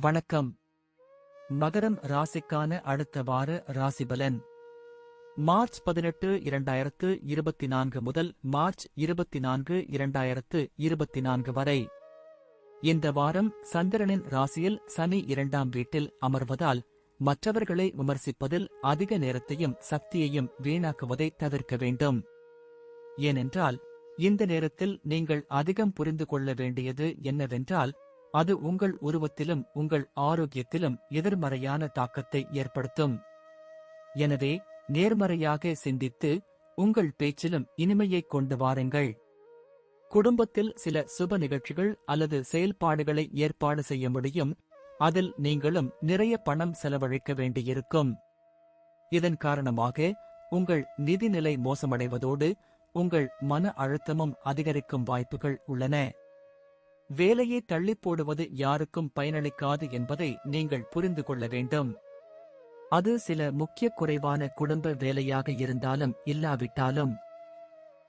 வணக்கம். மகரம் ராசிக்கான அடுத்த வார ராசிபலன். மார்ச் பதினெட்டு இரண்டாயிரத்து இருபத்தி நான்கு முதல் மார்ச் இருபத்தி நான்கு இரண்டாயிரத்து இருபத்தி நான்கு வரை. இந்த வாரம் சந்திரனின் ராசியில் சனி இரண்டாம் வீட்டில் அமர்வதால் மற்றவர்களை விமர்சிப்பதில் அதிக நேரத்தையும் சக்தியையும் வீணாக்குவதை தவிர்க்க வேண்டும். ஏனென்றால் இந்த நேரத்தில் நீங்கள் அதிகம் புரிந்து கொள்ள வேண்டியது என்னவென்றால் அது உங்கள் உருவத்திலும் உங்கள் ஆரோக்கியத்திலும் எதிர்மறையான தாக்கத்தை ஏற்படுத்தும். எனவே நேர்மறையாக சிந்தித்து உங்கள் பேச்சிலும் இனிமையைக் கொண்டு வாருங்கள். குடும்பத்தில் சில சுப நிகழ்ச்சிகள் அல்லது செயல்பாடுகளை ஏற்பாடு செய்ய முடியும். அதில் நீங்களும் நிறைய பணம் செலவழிக்க வேண்டியிருக்கும். இதன் காரணமாக உங்கள் நிதிநிலை மோசமடைவதோடு உங்கள் மன அழுத்தமும் அதிகரிக்கும் வாய்ப்புகள் உள்ளன. வேலையை தள்ளிப்போடுவது யாருக்கும் பயனளிக்காது என்பதை நீங்கள் புரிந்து கொள்ள வேண்டும். அது சில முக்கிய குறைவான குடும்ப வேலையாக இருந்தாலும் இல்லாவிட்டாலும்.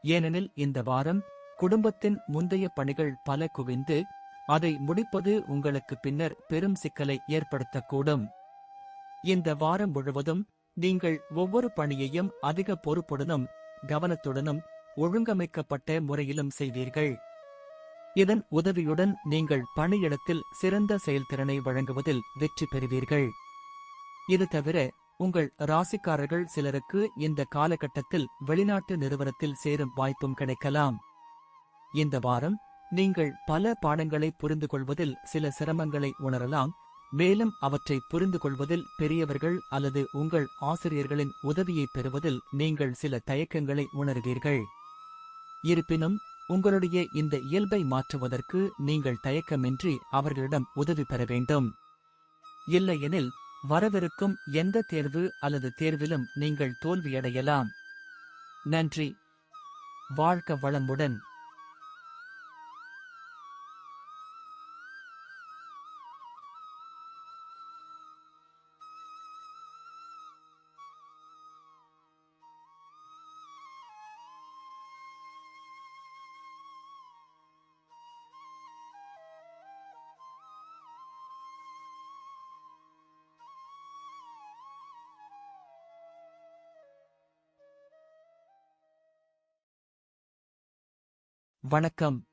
ஏனெனில் இந்த வாரம் குடும்பத்தின் முந்தைய பணிகள் பல குவிந்து அதை முடிப்பது உங்களுக்கு பின்னர் பெரும் சிக்கலை ஏற்படுத்தக்கூடும். இந்த வாரம் முழுவதும் நீங்கள் ஒவ்வொரு பணியையும் அதிக பொறுப்புடனும் கவனத்துடனும் ஒழுங்கமைக்கப்பட்ட முறையிலும் செய்வீர்கள். இதன் உதவியுடன் நீங்கள் பணியிடத்தில் சிறந்த செயல்திறனை வழங்குவதில் வெற்றி பெறுவீர்கள். இது தவிர உங்கள் ராசிக்காரர்கள் சிலருக்கு இந்த காலகட்டத்தில் வெளிநாட்டு நிறுவனத்தில் சேரும் வாய்ப்பும் கிடைக்கலாம். இந்த வாரம் நீங்கள் பல பாடங்களை புரிந்து கொள்வதில் சில சிரமங்களை உணரலாம். மேலும் அவற்றை புரிந்து கொள்வதில் பெரியவர்கள் அல்லது உங்கள் ஆசிரியர்களின் உதவியை பெறுவதில் நீங்கள் சில தயக்கங்களை உணர்வீர்கள். இருப்பினும் உங்களுடைய இந்த இயல்பை மாற்றுவதற்கு நீங்கள் தயக்கமின்றி அவர்களிடம் உதவி பெற வேண்டும். இல்லையெனில் வரவிருக்கும் எந்த தேர்வு அல்லது தேர்விலும் நீங்கள் தோல்வியடையலாம். நன்றி. வாழ்க்க வளமுடன். வணக்கம்.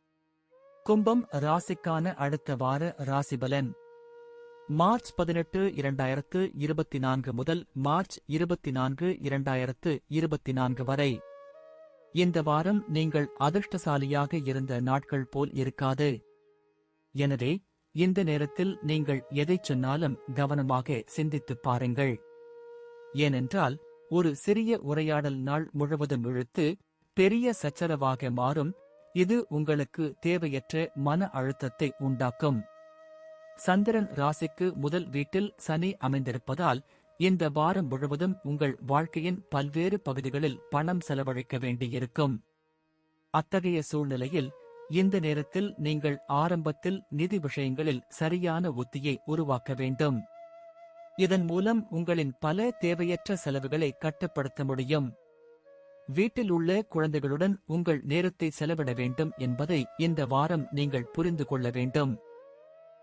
கும்பம் ராசிக்கான அடுத்த வார ராசிபலன். மார்ச் பதினெட்டு இரண்டாயிரத்து இருபத்தி நான்கு முதல் மார்ச் இருபத்தி நான்கு இரண்டாயிரத்து இருபத்தி நான்கு வரை. இந்த வாரம் நீங்கள் அதிர்ஷ்டசாலியாக இருந்த நாட்கள் போல் இருக்காது. எனவே இந்த நேரத்தில் நீங்கள் எதைச் சொன்னாலும் கவனமாக சிந்தித்துப் பாருங்கள். ஏனென்றால் ஒரு சிறிய உரையாடல் நாள் முழுவதும் இழுத்து பெரிய சச்சரவாக மாறும் இது உங்களுக்கு தேவையற்ற மன அழுத்தத்தை உண்டாக்கும். சந்திரன் ராசிக்கு முதல் வீட்டில் சனி அமைந்திருப்பதால் இந்த வாரம் முழுவதும் உங்கள் வாழ்க்கையின் பல்வேறு பகுதிகளில் பணம் செலவழிக்க வேண்டியிருக்கும். அத்தகைய சூழ்நிலையில் இந்த நேரத்தில் நீங்கள் ஆரம்பத்தில் நிதி விஷயங்களில் சரியான உத்தியை உருவாக்க வேண்டும். இதன் மூலம் உங்களின் பல தேவையற்ற செலவுகளை கட்டுப்படுத்த முடியும். வீட்டில் உள்ள குழந்தைகளுடன் உங்கள் நேரத்தை செலவிட வேண்டும் என்பதை இந்த வாரம் நீங்கள் புரிந்து கொள்ள வேண்டும்.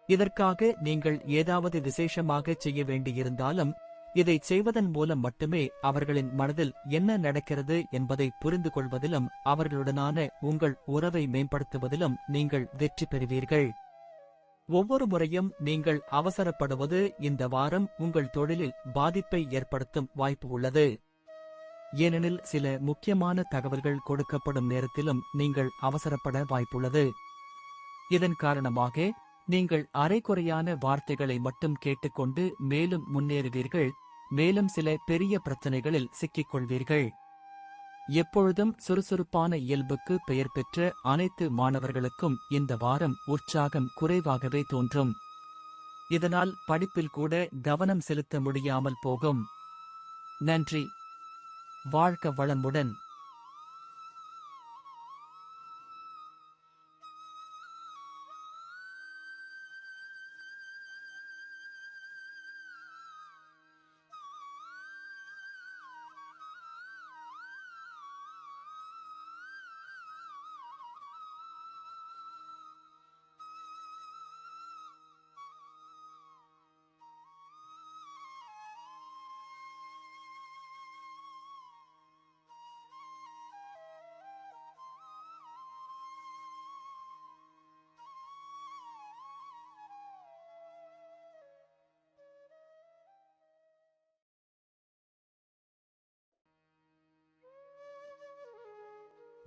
இதற்காக நீங்கள் ஏதாவது விசேஷமாக செய்ய வேண்டியிருந்தாலும் இதை செய்வதன் மூலம் மட்டுமே அவர்களின் மனதில் என்ன நடக்கிறது என்பதை புரிந்து கொள்வதிலும் அவர்களுடனான உங்கள் உறவை மேம்படுத்துவதிலும் நீங்கள் வெற்றி பெறுவீர்கள். ஒவ்வொரு முறையும் நீங்கள் அவசரப்படுவது இந்த வாரம் உங்கள் தொழிலில் பாதிப்பை ஏற்படுத்தும் வாய்ப்பு உள்ளது. ஏனெனில் சில முக்கியமான தகவல்கள் கொடுக்கப்படும் நேரத்திலும் நீங்கள் அவசரப்பட வாய்ப்புள்ளது. இதன் காரணமாக நீங்கள் அரைக்குறையான வார்த்தைகளை மட்டும் கேட்டுக்கொண்டு மேலும் முன்னேறுவீர்கள். மேலும் சில பெரிய பிரச்சனைகளில் சிக்கிக் கொள்வீர்கள் எப்பொழுதும் சுறுசுறுப்பான இயல்புக்கு பெயர் பெற்ற அனைத்து மாணவர்களுக்கும் இந்த வாரம் உற்சாகம் குறைவாகவே தோன்றும். இதனால் படிப்பில் கூட கவனம் செலுத்த முடியாமல் போகும். நன்றி. வாழ்க்க வளமுடன்.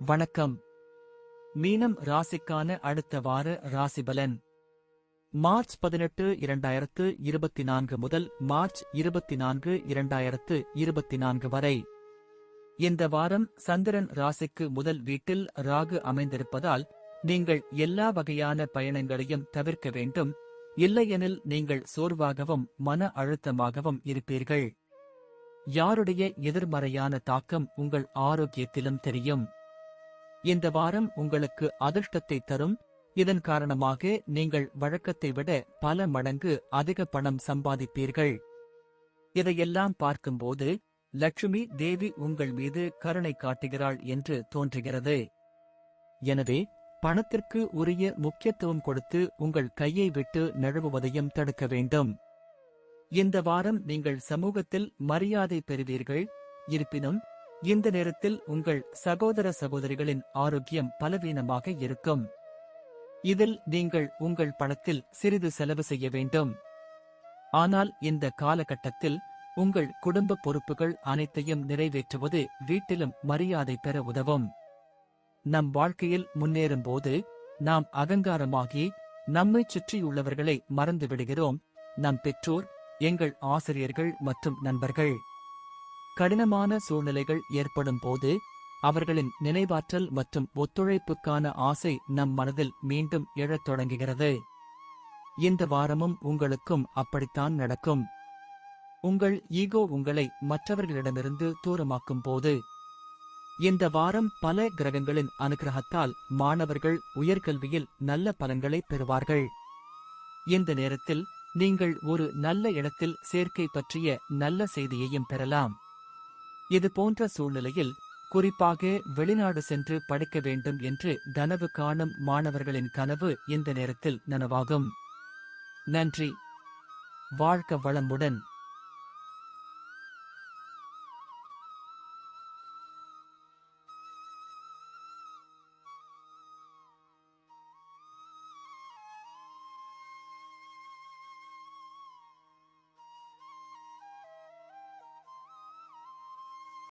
வணக்கம். மீனம் ராசிக்கான அடுத்த வார ராசிபலன். மார்ச் பதினெட்டு இரண்டாயிரத்து இருபத்தி நான்கு முதல் மார்ச் இருபத்தி நான்கு இரண்டாயிரத்து இருபத்தி நான்கு வரை. இந்த வாரம் சந்திரன் ராசிக்கு முதல் வீட்டில் ராகு அமைந்திருப்பதால் நீங்கள் எல்லா வகையான பயணங்களையும் தவிர்க்க வேண்டும். இல்லையெனில் நீங்கள் சோர்வாகவும் மன அழுத்தமாகவும் இருப்பீர்கள். யாருடைய எதிர்மறையான தாக்கம் உங்கள் ஆரோக்கியத்திலும் தெரியும். இந்த வாரம் உங்களுக்கு அதிர்ஷ்டத்தை தரும். இதன் காரணமாக நீங்கள் வழக்கத்தை விட பல மடங்கு அதிக பணம் சம்பாதிப்பீர்கள். இதையெல்லாம் பார்க்கும்போது லட்சுமி தேவி உங்கள் மீது கருணை காட்டுகிறாள் என்று தோன்றுகிறது. எனவே பணத்திற்கு உரிய முக்கியத்துவம் கொடுத்து உங்கள் கையை விட்டு நழுவுவதையும் தடுக்க வேண்டும். இந்த வாரம் நீங்கள் சமூகத்தில் மரியாதை பெறுவீர்கள். இருப்பினும் இந்த நேரத்தில் உங்கள் சகோதர சகோதரிகளின் ஆரோக்கியம் பலவீனமாக இருக்கும். இதில் நீங்கள் உங்கள் பணத்தில் சிறிது செலவு செய்ய வேண்டும். ஆனால் இந்த காலகட்டத்தில் உங்கள் குடும்ப பொறுப்புகள் அனைத்தையும் நிறைவேற்றுவது வீட்டிலும் மரியாதை பெற உதவும். நம் வாழ்க்கையில் முன்னேறும்போது நாம் அகங்காரமாகி நம்மைச் சுற்றியுள்ளவர்களை மறந்துவிடுகிறோம். நம் பெற்றோர் எங்கள் ஆசிரியர்கள் மற்றும் நண்பர்கள். கடினமான சூழ்நிலைகள் ஏற்படும் போது அவர்களின் நினைவாற்றல் மற்றும் ஒத்துழைப்புக்கான ஆசை நம் மனதில் மீண்டும் எழத் தொடங்குகிறது. இந்த வாரமும் உங்களுக்கும் அப்படித்தான் நடக்கும். உங்கள் ஈகோ உங்களை மற்றவர்களிடமிருந்து தூரமாக்கும் போது இந்த வாரம் பல கிரகங்களின் அனுகிரகத்தால் மாணவர்கள் உயர்கல்வியில் நல்ல பலன்களை பெறுவார்கள். இந்த நேரத்தில் நீங்கள் ஒரு நல்ல இடத்தில் சேர்க்கை பற்றிய நல்ல செய்தியையும் பெறலாம். இது போன்ற சூழ்நிலையில் குறிப்பாக வெளிநாடு சென்று படிக்க வேண்டும் என்று கனவு காணும் மாணவர்களின் கனவு இந்த நேரத்தில் நனவாகும். நன்றி. வாழ்க்க வளமுடன்.